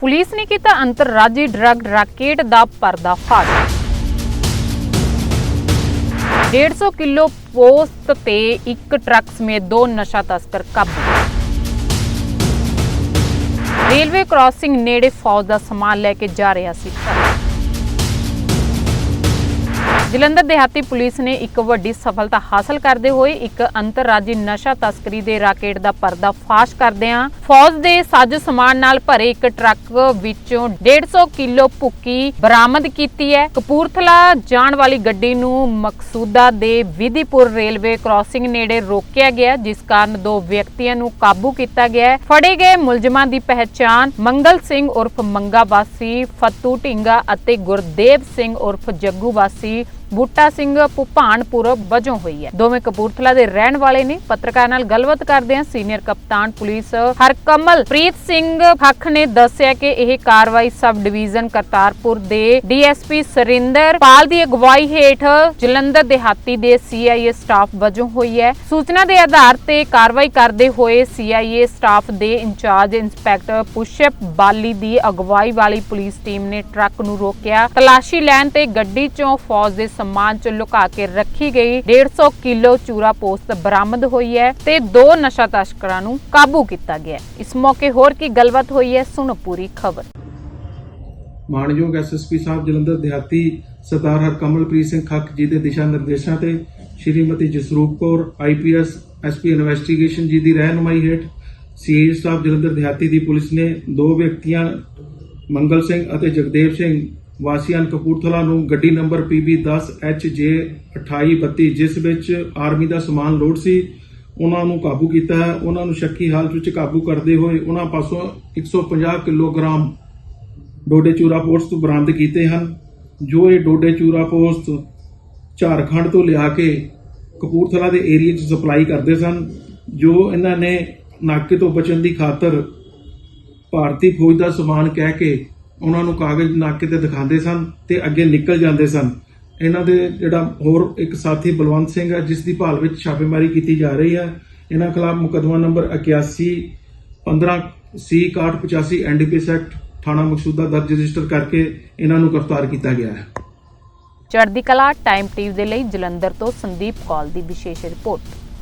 Police ਨੇ ਕੀਤਾ ਅੰਤਰਰਾਜੀ ਡਰੱਗ ਰੈਕੇਟ ਦਾ ਪਰਦਾਫਾਸ਼ 150 ਕਿਲੋ ਪੋਸਟ ਤੇ ਇੱਕ ਟਰੱਕ ਸਮੇਤ ਦੋ ਨਸ਼ਾ ਤਸਕਰ ਕਾਬੂ। ਰੇਲਵੇ ਕ੍ਰਾਸਿੰਗ ਨੇੜੇ ਫੌਜ ਦਾ ਸਮਾਨ ਲੈ ਕੇ ਜਾ ਰਿਹਾ ਸੀ। ਜਲੰਧਰ ਦਿਹਾਤੀ ਪੁਲਿਸ ਨੇ ਇੱਕ ਵੱਡੀ ਸਫਲਤਾ ਹਾਸਲ ਕਰਦੇ ਹੋਏ ਇੱਕ ਅੰਤਰਰਾਜੀ ਨਸ਼ਾ ਤਸਕਰੀ ਦੇ ਰਾਕੇਟ ਦਾ ਪਰਦਾਫਾਸ਼ ਕਰਦਿਆਂ ਫੌਜ ਦੇ ਸਾਜ਼ੋ ਸਮਾਨ ਨਾਲ ਭਰੇ ਇੱਕ ਟਰੱਕ ਵਿੱਚੋਂ 150 ਕਿਲੋ ਭੁੱਕੀ ਬਰਾਮਦ ਕੀਤੀ ਹੈ। ਕਪੂਰਥਲਾ ਜਾਣ ਵਾਲੀ ਗੱਡੀ ਨੂੰ ਮਕਸੂਦਾ ਦੇ ਵਿਧੀਪੁਰ ਰੇਲਵੇ ਕ੍ਰਾਸਿੰਗ ਨੇੜੇ ਰੋਕਿਆ ਗਿਆ, ਜਿਸ ਕਾਰਨ ਦੋ ਵਿਅਕਤੀਆਂ ਨੂੰ ਕਾਬੂ ਕੀਤਾ ਗਿਆ ਫੜੇ ਗਏ ਮੁਲਜ਼ਮਾਂ ਦੀ ਪਹਿਚਾਣ ਮੰਗਲ ਸਿੰਘ ਉਰਫ ਮੰਗਾ ਵਾਸੀ, ਫੱਤੂ ਢਿੰਗਾ ਅਤੇ ਗੁਰਦੇਵ ਸਿੰਘ ਉਰਫ ਜੱਗੂ ਵਾਸੀ ਬੂਟਾ ਸਿੰਘ ਭੁਪਾਨਪੁਰ ਵਜੋਂ ਹੋਈ ਹੈ। ਦੋਵੇਂ ਕਪੂਰਥਲਾ ਦੇ ਰਹਿਣ ਵਾਲੇ ਨੇ ਪੱਤਰਕਾਰ ਨਾਲ ਗੱਲਬਾਤ ਕਰਦੇ ਹਾਂ। ਸੀਨੀਅਰ ਕਪਤਾਨ ਪੁਲਿਸ ਹਰਕਮਲ ਪ੍ਰੀਤ ਸਿੰਘ ਹੱਖ ਨੇ ਦੱਸਿਆ ਕਿ ਇਹ ਕਾਰਵਾਈ ਸਬ ਡਿਵੀਜ਼ਨ ਕਰਤਾਰਪੁਰ ਦੇ ਡੀਐਸਪੀ ਸਰਿੰਦਰ ਪਾਲ ਦੀ ਅਗਵਾਈ ਹੇਠ ਜਲੰਧਰ ਦਿਹਾਤੀ ਦੇ ਸੀਆਈਏ ਸਟਾਫ ਵਜੋਂ ਹੋਈ ਹੈ। ਸੂਚਨਾ ਦੇ ਆਧਾਰ ਤੇ ਕਾਰਵਾਈ ਕਰਦੇ ਹੋਏ ਸੀਆਈਏ ਸਟਾਫ ਦੇ ਇੰਚਾਰਜ ਇੰਸਪੈਕਟਰ ਪੁਸ਼ਪ ਬਾਲੀ ਦੀ ਅਗਵਾਈ ਵਾਲੀ ਪੁਲਿਸ ਟੀਮ ਨੇ ਟਰੱਕ ਨੂੰ ਰੋਕਿਆ। ਤਲਾਸ਼ੀ ਲੈਣ ਤੇ ਗੱਡੀ ਚੋਂ ਫੌਜ ਦੇ ਸਮਾਨ ਚ ਲੁਕਾ ਕੇ ਰੱਖੀ ਗਈ। 150 ਕਿਲੋ ਚੂਰਾ ਪੋਸਟ ਬਰਾਮਦ ਹੋਈ ਹੈ ਤੇ ਦੋ ਨਸ਼ਾ ਤਸਕਰਾਂ ਨੂੰ ਕਾਬੂ ਕੀਤਾ ਗਿਆ ਇਸ ਮੌਕੇ ਹੋਰ ਕੀ ਗੱਲਬਾਤ ਹੋਈ ਹੈ, ਸੁਣੋ ਪੂਰੀ ਖਬਰ। ਮਾਨਯੋਗ ਐਸਐਸਪੀ ਸਾਹਿਬ ਜਲੰਧਰ ਦਿਹਾਤੀ ਸਰਦਾਰ ਹਰਕਮਲਪ੍ਰੀਤ ਸਿੰਘ ਖੱਕ ਜੀ ਦੇ ਦਿਸ਼ਾ ਨਿਰਦੇਸ਼ਾਂ ਤੇ Shrimati Jasroop Kaur IPS SP investigation ji ਦੀ ਰਹਿਨੁਮਾਈ ਹੇਠ ਸੀਏ ਸਾਹਿਬ ਜਲੰਧਰ ਦਿਹਾਤੀ ਦੀ ਪੁਲਿਸ ਨੇ ਦੋ ਵਿਅਕਤੀਆਂ, ਮੰਗਲ ਸਿੰਘ ਅਤੇ ਜਗਦੇਵ ਸਿੰਘ ਵਾਸੀਆਂ ਕਪੂਰਥਲਾ ਨੂੰ ਗੱਡੀ ਨੰਬਰ PB10HJ 2832 ਜਿਸ ਵਿੱਚ ਆਰਮੀ ਦਾ ਸਮਾਨ ਲੋਡ ਸੀ, ਉਹਨਾਂ ਨੂੰ ਕਾਬੂ ਕੀਤਾ। ਹੈ ਉਹਨਾਂ ਨੂੰ ਸ਼ੱਕੀ ਹਾਲਤ ਵਿੱਚ ਕਾਬੂ ਕਰਦੇ ਹੋਏ ਉਹਨਾਂ ਪਾਸੋਂ 150 ਕਿਲੋਗ੍ਰਾਮ ਡੋਡੇ ਚੂਰਾ ਪੋਸਟ ਬਰਾਮਦ ਕੀਤੇ ਹਨ। ਜੋ ਇਹ ਡੋਡੇ ਚੂਰਾ ਪੋਸਟ ਝਾਰਖੰਡ ਤੋਂ ਲਿਆ ਕੇ ਕਪੂਰਥਲਾ ਦੇ ਏਰੀਆ 'ਚ ਸਪਲਾਈ ਕਰਦੇ ਸਨ, ਜੋ ਇਹਨਾਂ ਨੇ ਨਾਕੇ ਤੋਂ ਬਚਣ ਦੀ ਖਾਤਰ ਭਾਰਤੀ ਫੌਜ ਦਾ ਸਮਾਨ ਕਹਿ ਕੇ ਉਹਨਾਂ ਨੂੰ ਕਾਗਜ਼ ਨਾਕੇ ਤੇ ਦਿਖਾਉਂਦੇ ਸਨ ਤੇ ਅੱਗੇ ਨਿਕਲ ਜਾਂਦੇ ਸਨ। ਇਹਨਾਂ ਦੇ ਜਿਹੜਾ ਹੋਰ ਇੱਕ ਸਾਥੀ ਬਲਵੰਤ ਸਿੰਘ ਹੈ, ਜਿਸ ਦੀ ਭਾਲ ਵਿੱਚ ਛਾਪੇਮਾਰੀ ਕੀਤੀ ਜਾ ਰਹੀ ਹੈ। ਇਹਨਾਂ ਖਿਲਾਫ ਮੁਕੱਦਮਾ ਨੰਬਰ 81 15 ਸੀ 6185 ਐਨਡੀਪੀਐਸ ਐਕਟ ਥਾਣਾ ਮਕਸੂਦਾ ਦਰਜ ਰਜਿਸਟਰ ਕਰਕੇ ਇਹਨਾਂ ਨੂੰ ਗ੍ਰਿਫਤਾਰ ਕੀਤਾ ਗਿਆ ਹੈ। ਚੜ੍ਹਦੀ ਕਲਾ ਟਾਈਮ ਟੀਵੀ ਦੇ ਲਈ ਜਲੰਧਰ ਤੋਂ ਸੰਦੀਪ ਕੌਲ ਦੀ ਵਿਸ਼ੇਸ਼ ਰਿਪੋਰਟ।